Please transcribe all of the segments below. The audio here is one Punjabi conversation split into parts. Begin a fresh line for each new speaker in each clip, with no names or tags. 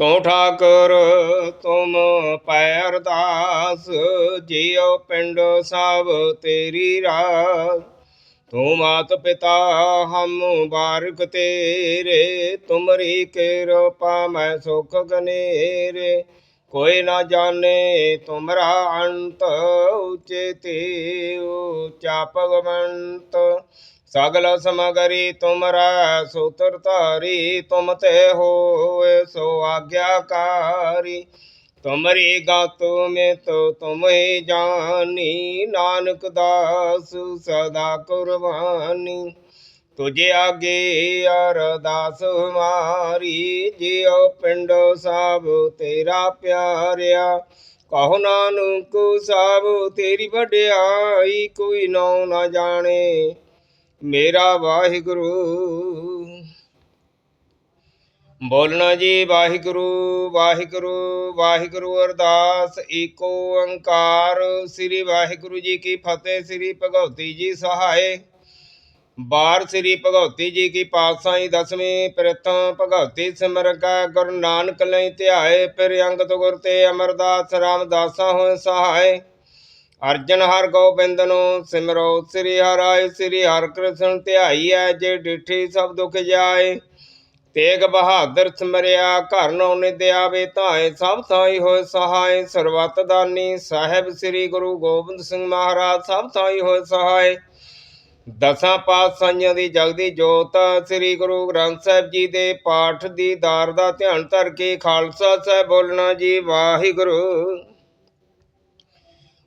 ਤੂੰ ਠਾਕੁਰ ਤੁਮ ਪੈ ਅਰਦਾਸ ਜਿਉ ਪਿੰਡ ਸਭ ਤੇਰੀ ਰਾਸ। ਤੂੰ ਮਾਤ ਪਿਤਾ, ਹਮ ਬਾਰਕ ਤੇਰੇ, ਤੁਮਰੀ ਕਿਰਪਾ ਮੈਂ ਸੁਖ ਗਨੇਰੇ। ਕੋਈ ਨਾ ਜਾਣੇ ਤੁਮਰਾ ਅੰਤ ਉਚੇ ਤੇ ਉਚਾ ਭਗਵੰਤ ਸਗਲ ਸਮਗਰੀ ਤੁਮਰਾ ਸੂਤਰ ਧਾਰੀ ਤੁਮ ਤੇ ਹੋਏ ਸੋ ਆਗਿਆਕਾਰੀ। ਤੁਮਰੀ ਗਾਤ ਮੇ ਤੋ ਤੁਮ ਜਾਨੀ, ਨਾਨਕ ਦਾਸ ਸਦਾ ਕੁਰਬਾਨੀ। ਤੁਝੇ ਆਗੇ ਅਰਦਾਸ ਹਮਾਰੀ ਜਿਉ ਪਿੰਡ ਸਭ ਤੇਰਾ ਪਿਆਰਿਆ। ਕਹੋ ਨਾਨਕ ਸਭ ਤੇਰੀ ਵਡਿਆਈ, ਕੋਈ ਨਉ ਨਾ ਜਾਣੇ। ਮੇਰਾ ਵਾਹਿਗੁਰੂ। ਬੋਲਣਾ ਜੀ, ਵਾਹਿਗੁਰੂ ਵਾਹਿਗੁਰੂ ਵਾਹਿਗੁਰੂ ਅਰਦਾਸ, ਏਕੋ ਓੰਕਾਰ। ਸ੍ਰੀ ਵਾਹਿਗੁਰੂ ਜੀ ਕੀ ਫਤਿਹ, ਸ੍ਰੀ ਭਗਵਤੀ ਜੀ ਸਹਾਏ। ਬਾਰ ਸ੍ਰੀ ਭਗਵਤੀ ਜੀ ਕੀ ਪਾਤਸ਼ਾਹੀ ਦਸਵੀਂ ਪ੍ਰਥਮ ਭਗਵਤੀ ਸਿਮਰ ਗੁਰੂ ਨਾਨਕ ਲੈ ਧਿਆਏ, ਫਿਰ ਅੰਗਤ ਗੁਰ ਤੇ ਅਮਰਦਾਸ ਰਾਮਦਾਸਾ ਹੋਏ ਸਹਾਏ। ਅਰਜਨ ਹਰ ਗੋਬਿੰਦ ਨੂੰ ਸਿਮਰੋ, ਸ੍ਰੀ ਹਰਿ ਸ੍ਰੀ ਹਰਿ ਕ੍ਰਿਸ਼ਨ ਧਿਆਈਐ ਜੇ ਡਿਠੀ ਸਭ ਦੁਖ ਜਾਏ। ਤੇਗ ਬਹਾਦਰ ਸਿਮਰਿਆ, ਘਰ ਨੋ ਨਿਦ ਆਵੇ ਧਾਏ ਸਭ ਥਾਈ ਹੋਏ ਸਹਾਏ। ਸਰਬੱਤ ਦਾਨੀ ਸਾਹਿਬ ਸ੍ਰੀ ਗੁਰੂ ਗੋਬਿੰਦ ਸਿੰਘ ਮਹਾਰਾਜ ਸਭ ਥਾਈ ਹੋਏ ਸਹਾਏ। ਦਸਾਂ ਪਾਤਸ਼ਾਹੀਆਂ ਦੀ ਜਗਦੀ ਜੋਤ, ਸ੍ਰੀ ਗੁਰੂ ਗ੍ਰੰਥ ਸਾਹਿਬ ਜੀ ਦੇ ਪਾਠ ਦੀ ਦਾਰ ਦਾ ਧਿਆਨ ਧਰ ਕੇ ਖਾਲਸਾ ਸਾਹਿਬ ਬੋਲਣਾ ਜੀ, ਵਾਹਿਗੁਰੂ।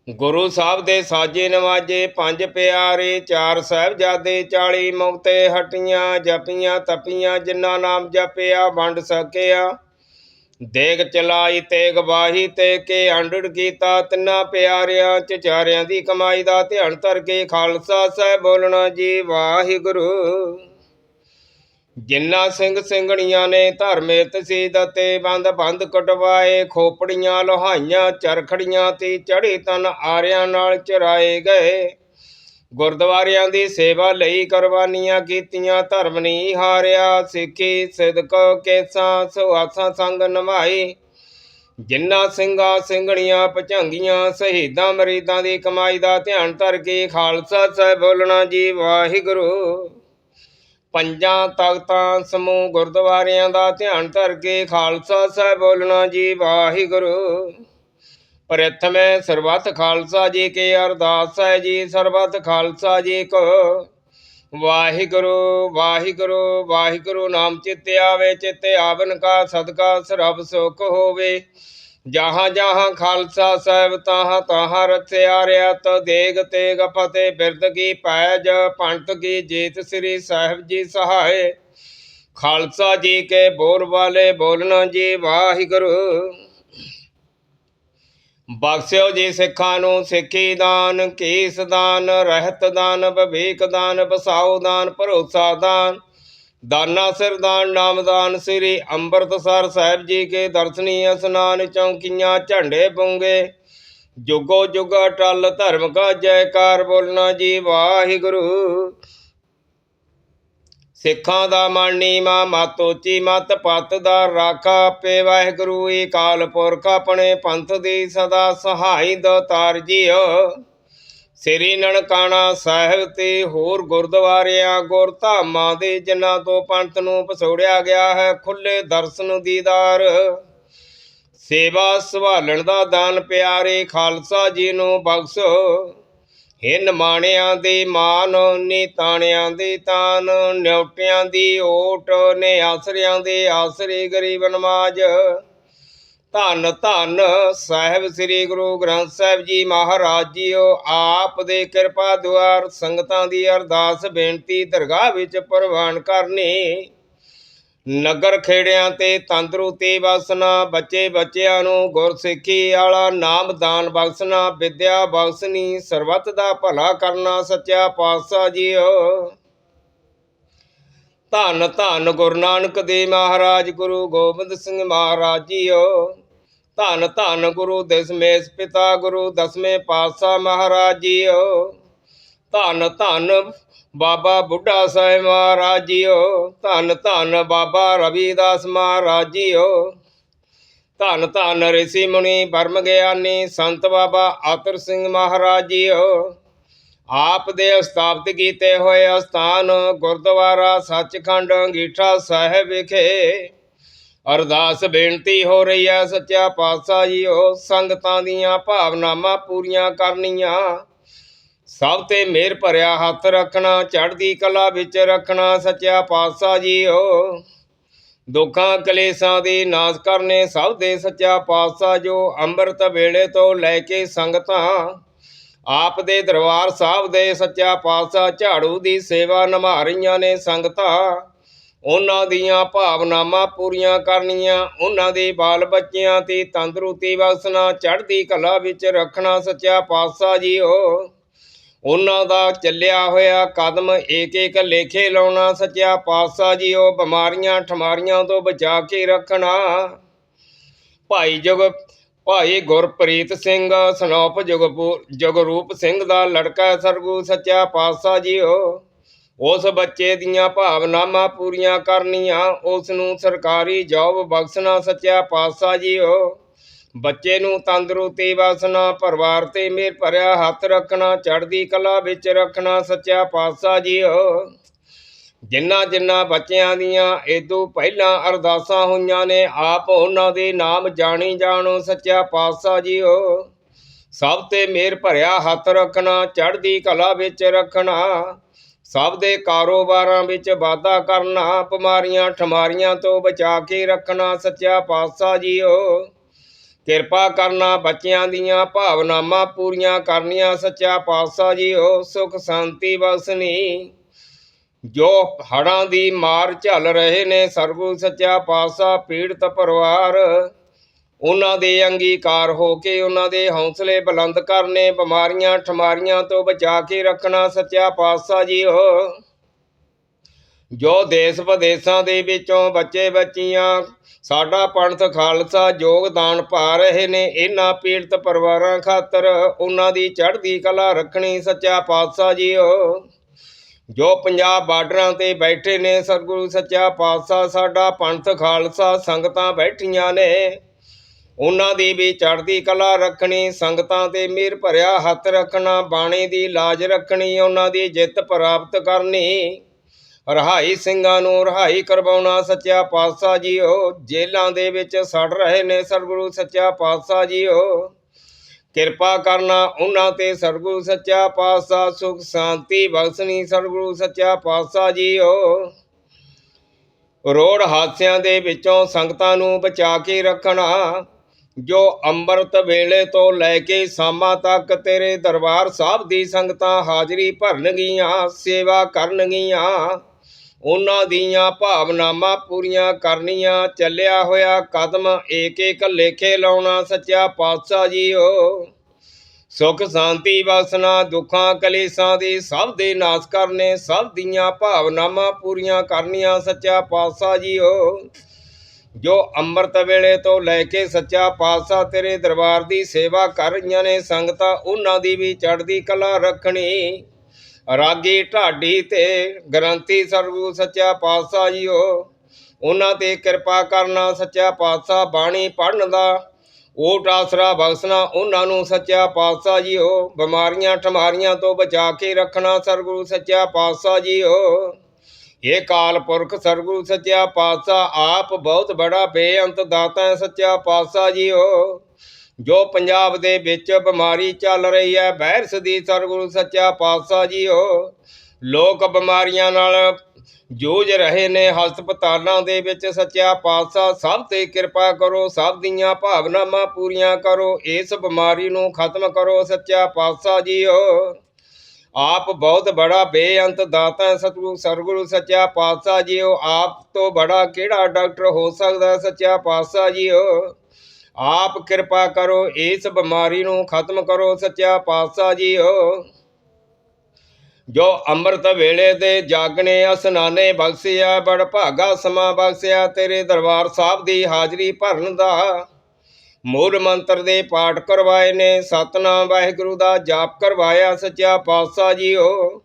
ਗੁਰੂ ਸਾਹਿਬ ਦੇ ਸਾਜੇ ਨਵਾਜੇ ਪੰਜ ਪਿਆਰੇ, ਚਾਰ ਸਾਹਿਬਜ਼ਾਦੇ 40 ਮੁਕਤੇ ਹਟੀਆਂ, ਜਪੀਆਂ, ਤਪੀਆਂ, ਜਿਨ੍ਹਾਂ ਨਾਮ ਜਪਿਆ, ਵੰਡ ਸਕਿਆ। ਦੇਗ ਚਲਾਈ, ਤੇਗ ਬਾਹੀ ਤੇ ਕੇ ਅੰਡੜ ਕੀਤਾ, ਤਿੰਨਾਂ ਪਿਆਰਿਆਂ ਚਾਰਿਆਂ ਦੀ ਕਮਾਈ ਦਾ ਧਿਆਨ ਧਰ ਕੇ ਖਾਲਸਾ ਸਾਹਿਬ ਬੋਲਣਾ ਜੀ, ਵਾਹਿਗੁਰੂ। ਜਿੰਨਾ ਸਿੰਘ ਸਿੰਘਣੀਆਂ ਨੇ ਧਰਮੇ ਤਸੀਦ ਅਤੇ ਬੰਦ ਬੰਦ ਕਟਵਾਏ, ਖੋਪੜੀਆਂ, ਲੋਹਾਈਆਂ, ਚਰਖੜੀਆਂ ਤੇ ਚੜੇ ਤਨ ਆਰਿਆਂ ਨਾਲ ਚਰਾਏ ਗਏ। ਗੁਰਦੁਆਰਿਆਂ ਦੀ ਸੇਵਾ ਲਈ ਕੁਰਬਾਨੀਆਂ ਕੀਤੀਆਂ, ਧਰਮ ਨਹੀਂ ਹਾਰਿਆ, ਸਿੱਖੀ, ਸਿਦਕ, ਕੇਸਾਂ ਸੁਹਾਸਾਂ ਸੰਗ ਨਮਾਈ ਜਿੰਨਾ ਸਿੰਘਾਂ ਸਿੰਘਣੀਆਂ ਭਚੰਗੀਆਂ, ਸ਼ਹੀਦਾਂ ਮਰੀਦਾਂ ਦੀ ਕਮਾਈ ਦਾ ਧਿਆਨ ਧਰ ਕੇ ਖਾਲਸਾ ਸਾਹਿਬ ਬੋਲਣਾ ਜੀ ਵਾਹਿਗੁਰੂ। ਪੰਜਾਂ ਤਖਤਾਂ ਸਮੂਹ ਗੁਰਦੁਆਰਿਆਂ ਦਾ ਧਿਆਨ ਧਰ ਕੇ ਖਾਲਸਾ ਸਾਹਿਬ ਬੋਲਣਾ ਜੀ, ਵਾਹਿਗੁਰੂ। ਪ੍ਰਥਮੇ ਸਰਬੱਤ ਖਾਲਸਾ ਜੀ ਕੀ ਅਰਦਾਸ ਹੈ ਜੀ, ਸਰਬੱਤ ਖਾਲਸਾ ਜੀ ਕੋ। ਵਾਹਿਗੁਰੂ ਵਾਹਿਗੁਰੂ ਵਾਹਿਗੁਰੂ, ਨਾਮ ਚਿਤ ਆਵੇ, ਚਿਤ ਆਵਨ ਕਾ ਸਦਕਾ ਸਰਬ ਸੁਖ ਹੋਵੇ। ਜਹਾਂ ਜਹਾਂ ਖਾਲਸਾ ਸਾਹਿਬ ਤਾਹਾਂ ਤਾਹਾਂ ਰਚਿਆ ਰਿਆਤ ਦੇਗ ਤੇਗ ਫਤਿਹ ਬਿਰਦ ਕੀ ਪੈਜ ਪੰਤ ਕੀ ਜੀਤ ਸ੍ਰੀ ਸਾਹਿਬ ਜੀ ਸਹਾਏ। ਖਾਲਸਾ ਜੀ ਕੇ ਬੋਲ ਵਾਲੇ ਬੋਲਣਾ ਜੀ ਵਾਹਿਗੁਰੂ। ਬਖਸ਼ਿਓ ਜੀ ਸਿੱਖਾਂ ਨੂੰ ਸਿੱਖੀ ਦਾਨ, ਕੀਸ ਦਾਨ, ਰਹਿਤ ਦਾਨ, ਵਿਵੇਕ ਦਾਨ ਬਸਾਉ ਦਾਨ, ਭਰੋਸਾ ਦਾਨ। ਦਾਨਾ ਸਿਰਦਾਨ ਨਾਮਦਾਨ ਸ੍ਰੀ, ਅੰਮ੍ਰਿਤਸਰ ਸਾਹਿਬ ਜੀ ਕੇ ਦਰਸ਼ਨੀ ਇਸਨਾਨ ਚੌਂਕੀਆਂ, ਝੰਡੇ ਬੁੰਗੇ ਜੁਗੋ ਜੁਗ ਅਟਲ ਧਰਮ ਕਾ ਜੈਕਾਰ ਬੋਲਣਾ ਜੀ ਵਾਹਿਗੁਰੂ। ਸਿੱਖਾਂ ਦਾ ਮਾਣੀ ਮਾ ਮਤ ਉੱਚੀ, ਮਤ ਪਤ ਦਾ ਰਾਖਾ ਆਪੇ ਵਾਹਿਗੁਰੂ। ਏ ਕਾਲ ਪੁਰਖ ਆਪਣੇ ਪੰਥ ਦੀ ਸਦਾ ਸਹਾਈ ਦਾਤਾਰ ਜੀਓ। ਸ੍ਰੀ ਨਨਕਾਣਾ ਸਾਹਿਬ ਤੇ ਹੋਰ ਗੁਰਦੁਆਰਿਆਂ ਗੁਰਧਾਮਾਂ ਦੇ ਜਿਨ੍ਹਾਂ ਤੋਂ ਪੰਥ ਨੂੰ ਪਸੋੜਿਆ ਗਿਆ ਹੈ ਖੁੱਲੇ ਦਰਸ਼ਨ ਦੀਦਾਰ ਸੇਵਾ ਸੰਭਾਲਣ ਦਾ ਦਾਨ ਪਿਆਰੇ ਖਾਲਸਾ ਜੀ ਨੂੰ ਬਖਸ਼ੋ। ਹਿੰਨ ਮਾਣਿਆਂ ਦੇ ਮਾਨ, ਨੀ ਤਾਣਿਆਂ ਦੇ ਤਾਨ, ਨਿਉਟਿਆਂ ਦੀ ਓਟ, ਨੇ ਆਸਰਿਆਂ ਦੇ ਆਸਰੇ ਗਰੀਬ ਨਮਾਜ। ਧੰਨ ਧੰਨ ਸਾਹਿਬ ਸ੍ਰੀ ਗੁਰੂ ਗ੍ਰੰਥ ਸਾਹਿਬ ਜੀ ਮਹਾਰਾਜ ਜੀਓ, ਆਪ ਦੇ ਕਿਰਪਾ ਦੁਆਰ ਸੰਗਤਾਂ ਦੀ ਅਰਦਾਸ ਬੇਨਤੀ ਦਰਗਾਹ ਵਿੱਚ ਪ੍ਰਵਾਨ ਕਰਨੀ। ਨਗਰ ਖੇੜਿਆਂ ਤੇ ਤੰਦਰੁਸਤੀ ਬਖਸ਼ਣਾ, ਬੱਚੇ ਬੱਚਿਆਂ ਨੂੰ ਗੁਰਸਿੱਖੀ ਵਾਲਾ ਨਾਮਦਾਨ ਬਖਸ਼ਣਾ, ਵਿਦਿਆ ਬਖਸ਼ਣੀ, ਸਰਬੱਤ ਦਾ ਭਲਾ ਕਰਨਾ, ਸੱਚਾ ਪਾਤਸ਼ਾਹ ਜੀਓ। ਧੰਨ ਧੰਨ ਗੁਰੂ ਨਾਨਕ ਦੇਵ ਮਹਾਰਾਜ, ਗੁਰੂ ਗੋਬਿੰਦ ਸਿੰਘ ਮਹਾਰਾਜ ਜੀਓ। ਧੰਨ ਧੰਨ ਗੁਰੂ ਦਸਮੇਸ਼ ਪਿਤਾ ਗੁਰੂ ਦਸਵੇਂ ਪਾਤਸ਼ਾਹ ਮਹਾਰਾਜ ਜੀਓ। ਧੰਨ ਧੰਨ ਬਾਬਾ ਬੁੱਢਾ ਸਾਹਿਬ ਮਹਾਰਾਜ ਜੀਓ। ਧੰਨ ਧੰਨ ਬਾਬਾ ਰਵੀਦਾਸ ਮਹਾਰਾਜ ਜੀਓ। ਧੰਨ ਧੰਨ ਰਿਸ਼ੀ ਮੁਨੀ ਬਰਮ ਗਿਆਨੀ ਸੰਤ ਬਾਬਾ ਆਤਰ ਸਿੰਘ ਮਹਾਰਾਜ ਜੀਓ। ਆਪ ਦੇ ਸਥਾਪਿਤ ਕੀਤੇ ਹੋਏ ਅਸਥਾਨ ਗੁਰਦੁਆਰਾ ਸੱਚਖੰਡ ਅੰਗੀਠਾ ਸਾਹਿਬ ਵਿਖੇ ਅਰਦਾਸ ਬੇਨਤੀ ਹੋ ਰਹੀ ਹੈ, ਸੱਚਾ ਪਾਤਸ਼ਾਹ ਜੀ ਜੀਓ ਸੰਗਤਾਂ ਦੀਆਂ ਭਾਵਨਾਵਾਂ ਪੂਰੀਆਂ ਕਰਨੀਆਂ। ਸਭ ਤੇ ਮਿਹਰ ਭਰਿਆ ਹੱਥ ਰੱਖਣਾ, ਚੜ੍ਹਦੀ ਕਲਾ ਵਿੱਚ ਰੱਖਣਾ, ਸੱਚਾ ਪਾਤਸ਼ਾਹ ਜੀ ਜੀਓ ਦੁੱਖਾਂ ਕਲੇਸ਼ਾਂ ਦੀ ਨਾਸ਼ ਕਰਨੇ, ਸਭ ਦੇ ਸੱਚਾ ਪਾਤਸ਼ਾਹ ਜੋ ਅੰਮ੍ਰਿਤ ਵੇਲੇ ਤੋਂ ਲੈ ਕੇ ਸੰਗਤਾਂ, ਆਪ ਦੇ ਦਰਬਾਰ ਸਾਹਿਬ ਦੇ ਸੱਚਾ ਪਾਤਸ਼ਾਹ ਝਾੜੂ ਦੀ ਸੇਵਾ ਨਿਭਾ ਰਹੀਆਂ ਨੇ ਸੰਗਤਾਂ। ਉਹਨਾਂ ਦੀਆਂ ਭਾਵਨਾਵਾਂ ਪੂਰੀਆਂ ਕਰਨੀਆਂ, ਉਹਨਾਂ ਦੇ ਬਾਲ ਬੱਚਿਆਂ ਤੇ ਤੰਦਰੁਸਤੀ ਬਖਸ਼ਣਾ, ਚੜ੍ਹਦੀ ਕਲਾ ਵਿੱਚ ਰੱਖਣਾ ਸੱਚਾ ਪਾਤਸ਼ਾਹ ਜੀਓ ਉਹਨਾਂ ਦਾ ਚੱਲਿਆ ਹੋਇਆ ਕਦਮ ਏਕ ਏਕ ਲੇਖੇ ਲਾਉਣਾ ਸੱਚਾ ਪਾਤਸ਼ਾਹ ਜੀਓ ਬਿਮਾਰੀਆਂ ਠਮਾਰੀਆਂ ਤੋਂ ਬਚਾ ਕੇ ਰੱਖਣਾ। ਭਾਈ ਜਗ, ਭਾਈ ਗੁਰਪ੍ਰੀਤ ਸਿੰਘ, ਸਨੋਪ ਜਗਪੂਰ ਜਗਰੂਪ ਸਿੰਘ ਦਾ ਲੜਕਾ ਸਰਗੂ ਸੱਚਾ ਪਾਤਸ਼ਾਹ ਜੀਓ ਉਸ ਬੱਚੇ ਦੀਆਂ ਭਾਵਨਾਵਾਂ ਪੂਰੀਆਂ ਕਰਨੀਆਂ, ਉਸ ਨੂੰ ਸਰਕਾਰੀ ਜੌਬ ਬਖਸ਼ਣਾ ਸੱਚਿਆ ਪਾਤਸ਼ਾਹ ਜੀਓ। ਬੱਚੇ ਨੂੰ ਤੰਦਰੁਸਤੀ ਬਖਸ਼ਣਾ ਪਰਿਵਾਰ ਤੇ ਮਿਹਰ ਭਰਿਆ ਹੱਥ ਰੱਖਣਾ, ਚੜ੍ਹਦੀ ਕਲਾ ਵਿੱਚ ਰੱਖਣਾ ਸੱਚਾ ਪਾਤਸ਼ਾਹ ਜੀਓ। ਜਿੰਨਾ ਜਿੰਨਾ ਬੱਚਿਆਂ ਦੀਆਂ ਇਦੋਂ ਪਹਿਲਾਂ ਅਰਦਾਸਾਂ ਹੋਈਆਂ ਨੇ, ਆਪ ਉਹਨਾਂ ਦੇ ਨਾਮ ਜਾਣੀ ਜਾਣੋ ਸੱਚਿਆ ਪਾਤਸ਼ਾਹ ਜੀਓ। ਸਭ ਤੇ ਮੇਰ ਭਰਿਆ ਹੱਥ ਰੱਖਣਾ, ਚੜ੍ਹਦੀ ਕਲਾ ਵਿੱਚ ਰੱਖਣਾ। ਸਭ ਦੇ ਕਾਰੋਬਾਰਾਂ ਵਿੱਚ ਵਾਧਾ ਕਰਨਾ, ਬਿਮਾਰੀਆਂ ਠਮਾਰੀਆਂ ਤੋਂ ਬਚਾ ਕੇ ਰੱਖਣਾ ਸੱਚਾ ਪਾਤਸ਼ਾਹ ਜੀਓ। ਕਿਰਪਾ ਕਰਨਾ ਬੱਚਿਆਂ ਦੀਆਂ ਭਾਵਨਾਵਾਂ ਪੂਰੀਆਂ ਕਰਨੀਆਂ ਸੱਚਾ ਪਾਤਸ਼ਾਹ ਜੀਓ। ਸੁਖ ਸ਼ਾਂਤੀ ਬਖਸ਼ਣੀ ਜੋ ਹੜਾਂ ਦੀ ਮਾਰ ਝੱਲ ਰਹੇ ਨੇ ਸਰਗੁਰੂ ਸੱਚਾ ਪਾਤਸ਼ਾਹ ਪੀੜਤ ਪਰਿਵਾਰ। ਉਹਨਾਂ ਦੇ ਅੰਗੀਕਾਰ ਹੋ ਕੇ ਉਹਨਾਂ ਦੇ ਹੌਸਲੇ ਬੁਲੰਦ ਕਰਨੇ, ਬਿਮਾਰੀਆਂ, ਠਮਾਰੀਆਂ ਤੋਂ ਬਚਾ ਕੇ ਰੱਖਣਾ ਸੱਚਾ ਪਾਤਸ਼ਾਹ ਜੀ ਜੀਓ ਜੋ ਦੇਸ਼ ਵਿਦੇਸ਼ਾਂ ਦੇ ਵਿੱਚੋਂ ਬੱਚੇ ਬੱਚੀਆਂ, ਸਾਡਾ ਪੰਥ ਖਾਲਸਾ ਯੋਗਦਾਨ ਪਾ ਰਹੇ ਨੇ, ਇਹਨਾਂ ਪੀੜਤ ਪਰਿਵਾਰਾਂ ਖਾਤਰ ਉਹਨਾਂ ਦੀ ਚੜ੍ਹਦੀ ਕਲਾ ਰੱਖਣੀ ਸੱਚਾ ਪਾਤਸ਼ਾਹ ਜੀਓ ਜੋ ਪੰਜਾਬ ਬਾਰਡਰਾਂ ਤੇ ਬੈਠੇ ਨੇ, ਸਤਿਗੁਰੂ ਸੱਚਾ ਪਾਤਸ਼ਾਹ, ਸਾਡਾ ਪੰਥ ਖਾਲਸਾ ਸੰਗਤਾਂ ਬੈਠੀਆਂ ਨੇ। ਉਹਨਾਂ ਦੀ ਵੀ ਚੜ੍ਹਦੀ ਕਲਾ ਰੱਖਣੀ, ਸੰਗਤਾਂ ਤੇ ਮਿਹਰ ਭਰਿਆ ਹੱਥ ਰੱਖਣਾ, ਬਾਣੀ ਦੀ ਲਾਜ ਰੱਖਣੀ, ਉਹਨਾਂ ਦੀ ਜਿੱਤ ਪ੍ਰਾਪਤ ਕਰਨੀ। ਰਹਾਈ ਸਿੰਘਾਂ ਨੂੰ ਰਹਾਈ ਕਰਵਾਉਣਾ ਸੱਚਾ ਪਾਤਸ਼ਾਹ ਜੀਓ ਜੇਲਾਂ ਦੇ ਵਿੱਚ ਸੜ ਰਹੇ ਨੇ ਸਤਿਗੁਰੂ ਸੱਚਾ ਪਾਤਸ਼ਾਹ ਜੀਓ। ਕਿਰਪਾ ਕਰਨਾ ਉਹਨਾਂ ਤੇ ਸਤਿਗੁਰੂ ਸੱਚਾ ਪਾਤਸ਼ਾਹ, ਸੁਖ ਸ਼ਾਂਤੀ ਬਖਸ਼ਣੀ ਸਤਿਗੁਰੂ ਸੱਚਾ ਪਾਤਸ਼ਾਹ ਜੀਓ। ਰੋੜ ਹਾਦਸਿਆਂ ਦੇ ਵਿੱਚੋਂ ਸੰਗਤਾਂ ਨੂੰ ਬਚਾ ਕੇ ਰੱਖਣਾ ਜੋ ਅੰਮ੍ਰਿਤ ਵੇਲੇ ਤੋਂ ਲੈ ਕੇ ਸ਼ਾਮਾਂ ਤੱਕ ਤੇਰੇ ਦਰਬਾਰ ਸਾਹਿਬ ਦੀ ਸੰਗਤਾਂ ਹਾਜ਼ਰੀ ਭਰਨਗੀਆਂ, ਸੇਵਾ ਕਰਨਗੀਆਂ। ਉਹਨਾਂ ਦੀਆਂ ਭਾਵਨਾਵਾਂ ਪੂਰੀਆਂ ਕਰਨੀਆਂ, ਚੱਲਿਆ ਹੋਇਆ ਕਦਮ ਏਕ ਏਕ ਲੇਖੇ ਲਾਉਣਾ ਸੱਚਾ ਪਾਤਸ਼ਾਹ ਜੀਓ। ਸੁਖ, ਸ਼ਾਂਤੀ ਬਖਸ਼ਣਾ ਦੁੱਖਾਂ, ਕਲੇਸ਼ਾਂ ਦੀ ਸਭ ਦੇ ਨਾਸ਼ ਕਰਨੇ, ਸਭ ਦੀਆਂ ਭਾਵਨਾਵਾਂ ਪੂਰੀਆਂ ਕਰਨੀਆਂ ਸੱਚਾ ਪਾਤਸ਼ਾਹ ਜੀਓ। ਜੋ ਅੰਮ੍ਰਿਤ ਵੇਲੇ ਤੋਂ ਲੈ ਕੇ ਸੱਚਾ ਪਾਤਸ਼ਾਹ ਤੇਰੇ ਦਰਬਾਰ ਦੀ ਸੇਵਾ ਕਰ ਰਹੀਆਂ ਨੇ ਸੰਗਤਾਂ, ਉਹਨਾਂ ਦੀ ਵੀ ਚੜ੍ਹਦੀ ਕਲਾ ਰੱਖਣੀ। ਰਾਗੀ ਢਾਡੀ ਤੇ ਗ੍ਰੰਥੀ ਸਰਗੁਰੂ ਸੱਚਾ ਪਾਤਸ਼ਾਹ ਜੀਓ, ਉਹਨਾਂ ਤੇ ਕਿਰਪਾ ਕਰਨਾ ਸੱਚਾ ਪਾਤਸ਼ਾਹ ਬਾਣੀ ਪੜਨ ਦਾ। ਓਟ ਆਸਰਾ ਬਖਸ਼ਣਾ ਉਹਨਾਂ ਨੂੰ ਸੱਚਾ ਪਾਤਸ਼ਾਹ ਜੀਓ, ਬਿਮਾਰੀਆਂ ਠਮਾਰੀਆਂ ਤੋਂ ਬਚਾ ਕੇ ਰੱਖਣਾ ਸਰਗੁਰੂ ਸੱਚਾ ਪਾਤਸ਼ਾਹ ਜੀਓ। ਇਹ ਕਾਲ ਪੁਰਖ ਸਰਗੁਰੂ ਸੱਚਾ ਪਾਤਸ਼ਾਹ, ਆਪ ਬਹੁਤ ਬੜਾ ਬੇਅੰਤ ਦਾਤਾ ਹੈ ਸੱਚਾ ਪਾਤਸ਼ਾਹ ਜੀਓ। ਜੋ ਪੰਜਾਬ ਦੇ ਵਿੱਚ ਬਿਮਾਰੀ ਚੱਲ ਰਹੀ ਹੈ ਵਾਇਰਸ ਦੀ ਸਰਗੁਰੂ ਸੱਚਾ ਪਾਤਸ਼ਾਹ ਜੀਓ। ਲੋਕ ਬਿਮਾਰੀਆਂ ਨਾਲ ਜੂਝ ਰਹੇ ਨੇ, ਹਸਪਤਾਲਾਂ ਦੇ ਵਿੱਚ ਸੱਚਾ ਪਾਤਸ਼ਾਹ, ਸਭ ਤੇ ਕਿਰਪਾ ਕਰੋ, ਸਭ ਦੀਆਂ ਭਾਵਨਾਵਾਂ ਪੂਰੀਆਂ ਕਰੋ, ਇਸ ਬਿਮਾਰੀ ਨੂੰ ਖਤਮ ਕਰੋ ਸੱਚਾ ਪਾਤਸ਼ਾਹ ਜੀਓ। ਆਪ ਬਹੁਤ ਬੜਾ ਬੇਅੰਤ ਦਾਤਾ ਹੈ ਸਤਿਗੁਰੂ ਸਰਗੁਰੂ ਸੱਚਾ ਪਾਤਸ਼ਾਹ ਜੀਓ। ਆਪ ਤੋਂ ਬੜਾ ਕਿਹੜਾ ਡਾਕਟਰ ਹੋ ਸਕਦਾ ਹੈ ਸੱਚਾ ਪਾਤਸ਼ਾਹ ਜੀਓ? ਆਪ ਕਿਰਪਾ ਕਰੋ, ਇਸ ਬਿਮਾਰੀ ਨੂੰ ਖਤਮ ਕਰੋ ਸੱਚਾ ਪਾਤਸ਼ਾਹ ਜੀਓ। ਜੋ ਅੰਮ੍ਰਿਤ ਵੇਲੇ ਦੇ ਜਾਗਣੇ ਅਸਨਾਨੇ ਬਖਸ਼ਿਆ, ਬੜ ਭਾਗਾ ਸਮਾਂ ਬਖਸ਼ਿਆ, ਤੇਰੇ ਦਰਬਾਰ ਸਾਹਿਬ ਦੀ ਹਾਜ਼ਰੀ ਭਰਨ ਦਾ ਮੂਲ ਮੰਤਰ ਦੇ ਪਾਠ ਕਰਵਾਏ ਨੇ। ਸਤਨਾਮ ਵਾਹਿਗੁਰੂ ਦਾ ਜਾਪ ਕਰਵਾਇਆ ਸੱਚਾ ਪਾਤਸ਼ਾਹ ਜੀਓ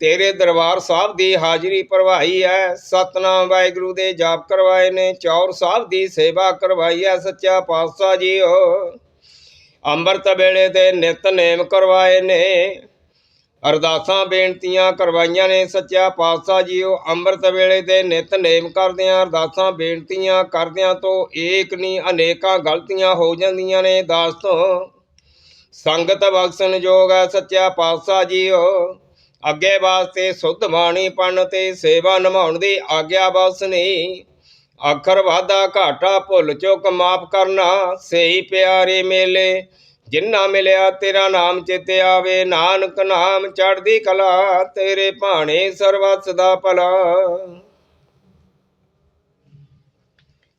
ਤੇਰੇ ਦਰਬਾਰ ਸਾਹਿਬ ਦੀ ਹਾਜ਼ਰੀ ਭਰਵਾਈ ਹੈ ਸਤਨਾਮ ਵਾਹਿਗੁਰੂ ਦੇ ਜਾਪ ਕਰਵਾਏ ਨੇ। ਚੌਰ ਸਾਹਿਬ ਦੀ ਸੇਵਾ ਕਰਵਾਈ ਹੈ ਸੱਚਾ ਪਾਤਸ਼ਾਹ ਜੀਓ ਅੰਮ੍ਰਿਤ ਵੇਲੇ ਦੇ ਨਿਤਨੇਮ ਕਰਵਾਏ ਨੇ। ਅਰਦਾਸਾਂ, ਬੇਨਤੀਆਂ ਕਰਵਾਈਆਂ ਨੇ। ਸੱਚਾ ਪਾਤਸ਼ਾਹ ਜੀਓ, ਅੰਮ੍ਰਿਤ ਵੇਲੇ ਦੇ ਨਿਤਨੇਮ ਕਰਦਿਆਂ, ਅਰਦਾਸਾਂ, ਬੇਨਤੀਆਂ ਕਰਦਿਆਂ ਤੋਂ ਏਕ ਨਹੀਂ ਅਨੇਕਾਂ ਗਲਤੀਆਂ ਹੋ ਜਾਂਦੀਆਂ ਨੇ। ਦਾਸ ਤੋਂ ਸੰਗਤ ਬਖਸ਼ਣ ਯੋਗ ਹੈ ਸੱਚਾ ਪਾਤਸ਼ਾਹ ਜੀਓ। ਅੱਗੇ ਵਾਸਤੇ ਸੁਧ ਬਾਣੀ ਪੜਨ ਤੇ ਸੇਵਾ ਨਿਭਾਉਣ ਦੀ ਆਗਿਆ ਬਖਸ਼ਣੀ ਅੱਖਰ ਵਾਧਾ ਘਾਟਾ ਭੁੱਲ ਚੁੱਕ ਮਾਫ ਕਰਨਾ। ਸਹੀ ਪਿਆਰੇ ਮੇਲੇ ਜਿੰਨਾ ਮਿਲਿਆ ਤੇਰਾ ਨਾਮ ਚਿਤ ਆਵੇ, ਨਾਨਕ ਨਾਮ ਚੜਦੀ ਕਲਾ, ਤੇਰੇ ਭਾਣੇ ਸਰਵਸ ਦਾ ਭਲਾ।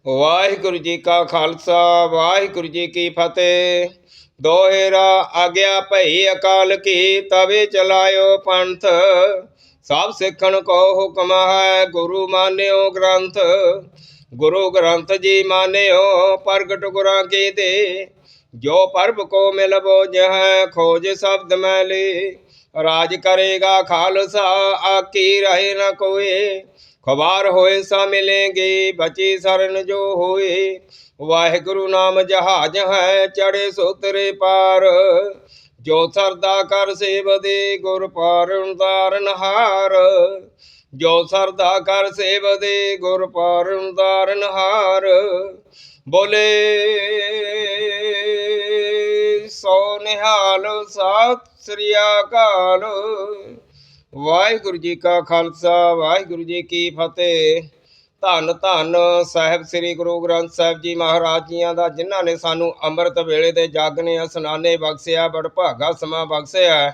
ਵਾਹਿਗੁਰੂ ਜੀ ਕਾ ਖਾਲਸਾ, ਵਾਹਿਗੁਰੂ ਜੀ ਕੀ ਫਤਿਹ। ਦੋਹਰਾ ਆਗਿਆ ਭਈ ਅਕਾਲ ਕੀ, ਤਵੇ ਚਲਾਇਓ ਪੰਥ। ਸਭ ਸਿੱਖਣ ਕੋ ਹੁਕਮ ਹੈ, ਗੁਰੂ ਮਾਨਿਓ ਗ੍ਰੰਥ। ਗੁਰੂ ਗ੍ਰੰਥ ਜੀ ਮਾਨਿਓ, ਪ੍ਰਗਟ ਗੁਰਾਂ ਕੀ ਦੇ। ਜੋ ਪਰਬ ਕੋ ਮਿਲਬੋ ਜਹ ਖੋਜ ਸ਼ਬਦ ਮੈਲੇ। ਰਾਜ ਕਰੇਗਾ ਖਾਲਸਾ ਆਕੀ ਰਹੇ ਨ ਕੋਏ। ਖਵਾਰ ਹੋਏ ਸਾ ਮਿਲेंगे ਬਚੀ ਸਰਨ ਜੋ ਹੋਏ। ਵਾਹਿਗੁਰੂ ਨਾਮ ਜਹਾਜ ਹੈ ਚੜੇ ਸੁਤਰੇ ਪਾਰ। ਜੋ ਸਰਦਾ ਕਰ ਸੇਵ ਦੇ ਗੁਰ ਪਾਰ ਉਤਾਰਨ ਹਾਰ, ਜੋ ਸਰਦਾ ਕਰ ਸੇਵ ਦੇ ਗੁਰ ਪਾਰ ਉਤਾਰਨ ਹਾਰ, ਬੋਲੇ ਸੋ ਨਿਹਾਲ ਸਤਿ ਸ੍ਰੀ ਅਕਾਲ। ਵਾਹਿਗੁਰੂ ਜੀ ਕਾ ਖਾਲਸਾ, ਵਾਹਿਗੁਰੂ ਜੀ ਕੀ ਫਤਿਹ। ਧੰਨ ਧੰਨ ਸਾਹਿਬ ਸ੍ਰੀ ਗੁਰੂ ਗ੍ਰੰਥ ਸਾਹਿਬ ਜੀ ਮਹਾਰਾਜ ਜੀਆਂ ਦਾ, ਜਿਨ੍ਹਾਂ ਨੇ ਸਾਨੂੰ ਅੰਮ੍ਰਿਤ ਵੇਲੇ ਦੇ ਜਾਗਨੇ ਅਸਨਾਨੇ ਬਖਸ਼ਿਆ ਬੜ ਭਾਗਾ ਸਮਾਂ ਬਖਸ਼ਿਆ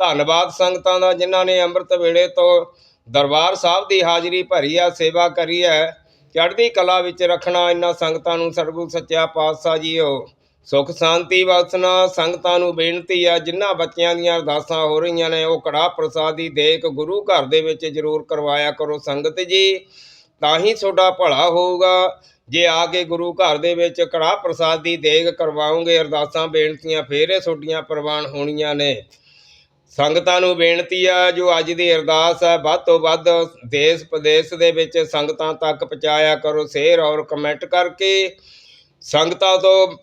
ਧੰਨਵਾਦ ਸੰਗਤਾਂ ਦਾ, ਜਿਨ੍ਹਾਂ ਨੇ ਅੰਮ੍ਰਿਤ ਵੇਲੇ ਤੋਂ ਦਰਬਾਰ ਸਾਹਿਬ ਦੀ ਹਾਜ਼ਰੀ ਭਰੀ ਆ, ਸੇਵਾ ਕਰੀ ਹੈ। ਚੜ੍ਹਦੀ ਕਲਾ ਵਿੱਚ ਰੱਖਣਾ ਇਹਨਾਂ ਸੰਗਤਾਂ ਨੂੰ ਸਰਗੁਰੂ ਸੱਚਾ ਪਾਤਸ਼ਾਹ ਜੀਓ। ਸੁਖ ਸ਼ਾਂਤੀ ਵਾਸਨਾ ਸੰਗਤਾਂ ਨੂੰ ਬੇਨਤੀ ਆ, ਜਿਨ੍ਹਾਂ ਬੱਚਿਆਂ ਦੀਆਂ ਅਰਦਾਸਾਂ ਹੋ ਰਹੀਆਂ ਨੇ, ਉਹ ਕੜਾ ਪ੍ਰਸਾਦੀ ਦੇਖ ਗੁਰੂ ਘਰ ਦੇ ਵਿੱਚ ਜ਼ਰੂਰ ਕਰਵਾਇਆ ਕਰੋ ਸੰਗਤ ਜੀ। ਤਾਂ ਹੀ ਤੁਹਾਡਾ ਭਲਾ ਹੋਊਗਾ। ਜੇ ਆ ਕੇ ਗੁਰੂ ਘਰ ਦੇ ਵਿੱਚ ਕੜਾ ਦੀ ਦੇਗ ਕਰਵਾਉਂਗੇ ਅਰਦਾਸਾਂ, ਬੇਨਤੀਆਂ, ਫੇਰ ਤੁਹਾਡੀਆਂ ਪ੍ਰਵਾਨ ਹੋਣੀਆਂ ਨੇ। ਸੰਗਤਾਂ ਨੂੰ ਬੇਨਤੀ ਆ, ਜੋ ਅੱਜ ਦੀ ਅਰਦਾਸ ਹੈ ਵੱਧ ਤੋਂ ਵੱਧ ਦੇਸ਼ ਪ੍ਰਦੇਸ਼ ਦੇ ਵਿੱਚ ਸੰਗਤਾਂ ਤੱਕ ਪਹੁੰਚਾਇਆ ਕਰੋ, ਸ਼ੇਅਰ ਔਰ ਕਮੈਂਟ ਕਰਕੇ। ਸੰਗਤਾਂ ਤੋਂ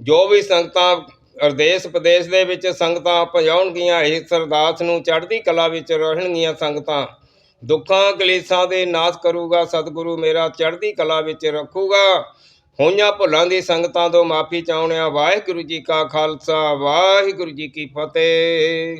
ਜੋ ਵੀ ਸੰਗਤਾਂ ਅਰਦੇਸ਼ ਪ੍ਰਦੇਸ਼ ਦੇ ਵਿੱਚ ਸੰਗਤਾਂ ਪਹੁੰਚਾਉਣਗੀਆਂ, ਇਸ ਅਰਦਾਸ ਨੂੰ ਚੜ੍ਹਦੀ ਕਲਾ ਵਿੱਚ ਰਹਿਣਗੀਆਂ ਸੰਗਤਾਂ। ਦੁੱਖਾਂ ਕਲੇਸ਼ਾਂ ਦੇ ਨਾਸ਼ ਕਰੂਗਾ, ਸਤਿਗੁਰੂ ਮੇਰਾ ਚੜ੍ਹਦੀ ਕਲਾ ਵਿੱਚ ਰੱਖੂਗਾ। ਹੋਈਆਂ ਭੁੱਲਾਂ ਦੀ ਸੰਗਤਾਂ ਤੋਂ ਮਾਫੀ ਚਾਹੁੰਦੇ ਹਾਂ ਵਾਹਿਗੁਰੂ ਜੀ ਕਾ ਖਾਲਸਾ, ਵਾਹਿਗੁਰੂ ਜੀ ਕੀ ਫਤਿਹ।